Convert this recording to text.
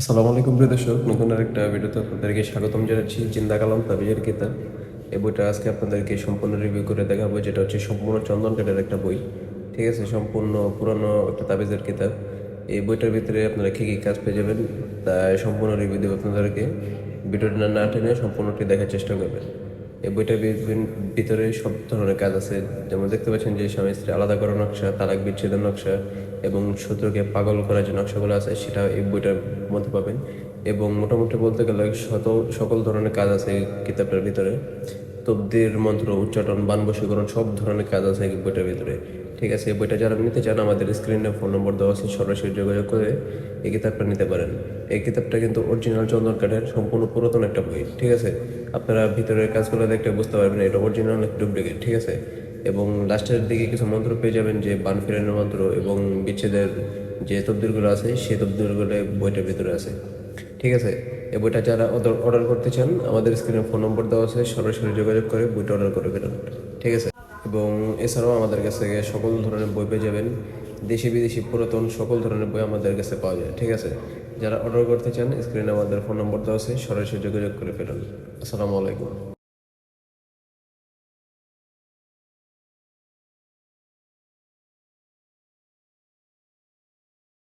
আসসালামু আলাইকুম প্রিয় দর্শক, নতুন আরেকটা ভিডিওতে আপনাদেরকে স্বাগতম জানাচ্ছি। চিন্তা কালাম তাবিজের কিতাব। এই বইটা আজকে আপনাদেরকে সম্পূর্ণ রিভিউ করে দেখাবো, যেটা হচ্ছে সম্পূর্ণ চন্দন কাঠের একটা বই। ঠিক আছে, সম্পূর্ণ পুরনো একটা তাবিজের কিতাব। এই বইটার ভিতরে আপনারা কী কী কাজ পেয়ে যাবেন তাই সম্পূর্ণ রিভিউ দেবো আপনাদেরকে। ভিডিওটা না টেনে সম্পূর্ণটি দেখার চেষ্টা করবেন। এই বইটার ভিতরে- সব ধরনের কাজ আছে। যেমন দেখতে পাচ্ছেন যে স্বামী স্ত্রী আলাদা করার নকশা, তালাক বিচ্ছেদের নকশা এবং শত্রুকে পাগল করার যে নকশাগুলো আছে, সেটা এই বইটার মধ্যে পাবেন। এবং মোটামুটি বলতে গেলে শত সকল ধরনের কাজ আছে কিতাবটার ভিতরে। তবদির মন্ত্র উচ্চাটন বান বশীকরণ সব ধরনের কাজ আছে এই বইটার ভিতরে। ঠিক আছে, এই বইটা যারা নিতে চান, আমাদের স্ক্রিনে ফোন নম্বর দেওয়া আছে, সরাসরি যোগাযোগ করে এই কিতাবটা নিতে পারেন। এই কিতাবটা কিন্তু অরিজিনাল চন্দন কাঠের সম্পূর্ণ পুরাতন একটা বই, ঠিক আছে? আপনারা ভিতরের কাজগুলো দেখলে বুঝতে পারবেন, এটা অরিজিনাল একটা ডুপ্লিকেট ঠিক আছে? এবং লাস্টের দিকে কিছু মন্ত্র পেয়ে যাবেন, যে বান ফিরানোর মন্ত্র এবং বিচ্ছেদের যে তবদিরগুলো আছে, সেই তবদিরগুলো বইটার ভিতরে আছে। ঠিক আছে? এই বইটা যারা অর্ডার করতে চান, আমাদের স্ক্রিনে ফোন নম্বর দেওয়া আছে, সরাসরি যোগাযোগ করে বইটা অর্ডার করে ফেলুন। ঠিক আছে? এবং এছাড়াও আমাদের কাছে সকল ধরনের বই পেয়ে যাবেন। দেশি, বিদেশি, পুরাতন সকল ধরনের বই আমাদের কাছে পাওয়া যায়। ঠিক আছে? যারা অর্ডার করতে চান, স্ক্রিনে আমাদের ফোন নম্বর দেওয়া আছে, সরাসরি যোগাযোগ করে ফেলুন। আসসালামু আলাইকুম।